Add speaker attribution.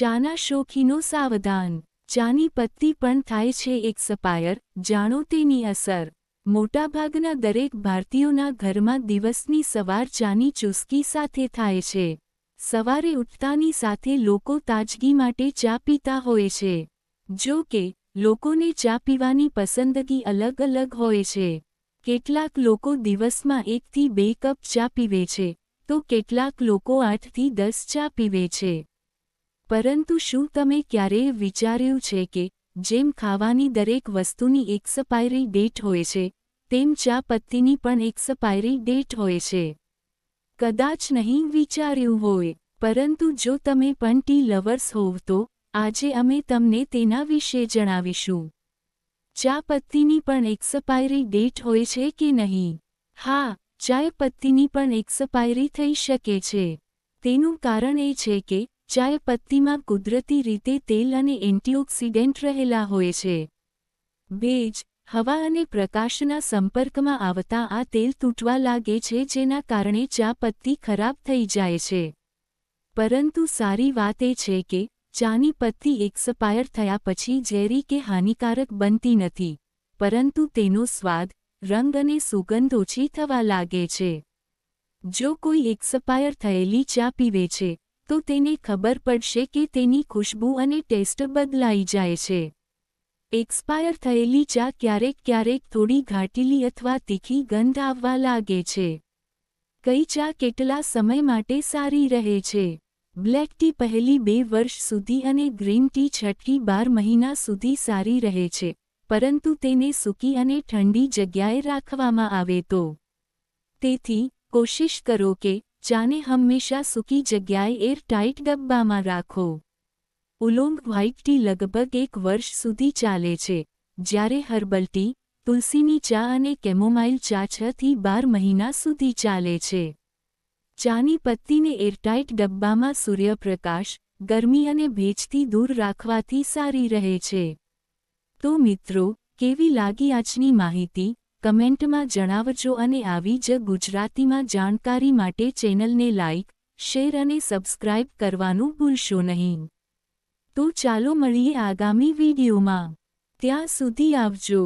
Speaker 1: ચાના શોખીનો સાવધાન. ચાની પત્તી પણ થાય છે એક સપાયર, જાણો તેની અસર. મોટાભાગના દરેક ભારતીયોના ઘરમાં દિવસની સવાર ચાની ચુસ્કી સાથે થાય છે. સવારે ઉઠતાની સાથે લોકો તાજગી માટે ચા પીતા હોય છે. જો કે, લોકોને ચા પીવાની પસંદગી અલગ અલગ હોય છે. કેટલાક લોકો દિવસમાં એકથી બે કપ ચા પીવે છે. તો કેટલાક લોકો આઠથી દસ ચા પીવે છે. પરંતુ શું તમે ક્યારેય વિચાર્યું છે કે જેમ ખાવાની દરેક વસ્તુની એક્સપાયરી ડેટ હોય છે, તેમ ચા પત્તીની પણ એક્સપાયરી ડેટ હોય છે? કદાચ નહીં વિચાર્યું હોય, પરંતુ જો તમે પણ ટી લવર્સ હોવ તો આજે અમે તમને તેના વિશે જણાવીશું. ચા પત્તીની પણ એક્સપાયરી ડેટ હોય છે કે નહીં? હા, ચાય પત્તીની પણ એક્સપાયરી થઈ શકે છે. તેનું કારણ એ છે કે ચાય પત્તીમાં કુદરતી રીતે તેલ અને એન્ટીઓક્સિડન્ટ રહેલા હોય છે. ભેજ, હવા અને પ્રકાશના સંપર્કમાં આવતા આ તેલ તૂટવા લાગે છે જેના કારણે ચા પત્તી ખરાબ થઈ જાય છે. પરંતુ સારી વાત એ છે કે, ચાની પત્તી એક્સપાયર થયા પછી ઝેરી કે હાનિકારક બનતી નથી, પરંતુ તેનો સ્વાદ, રંગ અને સુગંધ ઓછી થવા લાગે છે. જો કોઈ એક્સપાયર થયેલી ચા પીવે છે તો તેને ખબર પડશે કે તેની ખુશ્બુ અને ટેસ્ટ બદલાઈ જાય છે. એક્સપાયર થયેલી ચા ક્યારેક ક્યારેક થોડી ઘાટીલી અથવા તીખી ગંધ આવવા લાગે છે. કઈ ચા કેટલા સમય માટે સારી રહે છે? બ્લેક ટી પહેલી બે વર્ષ સુધી અને ગ્રીન ટી છઠ્ઠી બાર મહિના સુધી સારી રહે છે, પરંતુ તેને સૂકી અને ઠંડી જગ્યાએ રાખવામાં આવે તો. તેથી, કોશિશ કરો કે ચાને હંમેશા સૂકી જગ્યાએ એરટાઇટ ડબ્બામાં રાખો. ઉલોંગ વ્હાઇટ ટી લગભગ એક વર્ષ સુધી ચાલે છે. જ્યારે હર્બલ ટી, તુલસીની ચા અને કેમોમાઇલ ચા છથી બાર મહિના સુધી ચાલે છે. ચાની પત્તીને એરટાઇટ ડબ્બામાં સૂર્યપ્રકાશ, ગરમી અને ભેજથી દૂર રાખવાથી સારી રહે છે. તો મિત્રો, કેવી લાગી આજની માહિતી? કમેન્ટમાં જણાવજો અને આવી જ ગુજરાતીમાં જાણકારી માટે ચેનલને લાઇક શેર અને સબસ્ક્રાઇબ કરવાનું ભૂલશો નહીં. તો ચાલો મળીએ આગામી વિડીયોમાં. ત્યાં સુધી આવજો.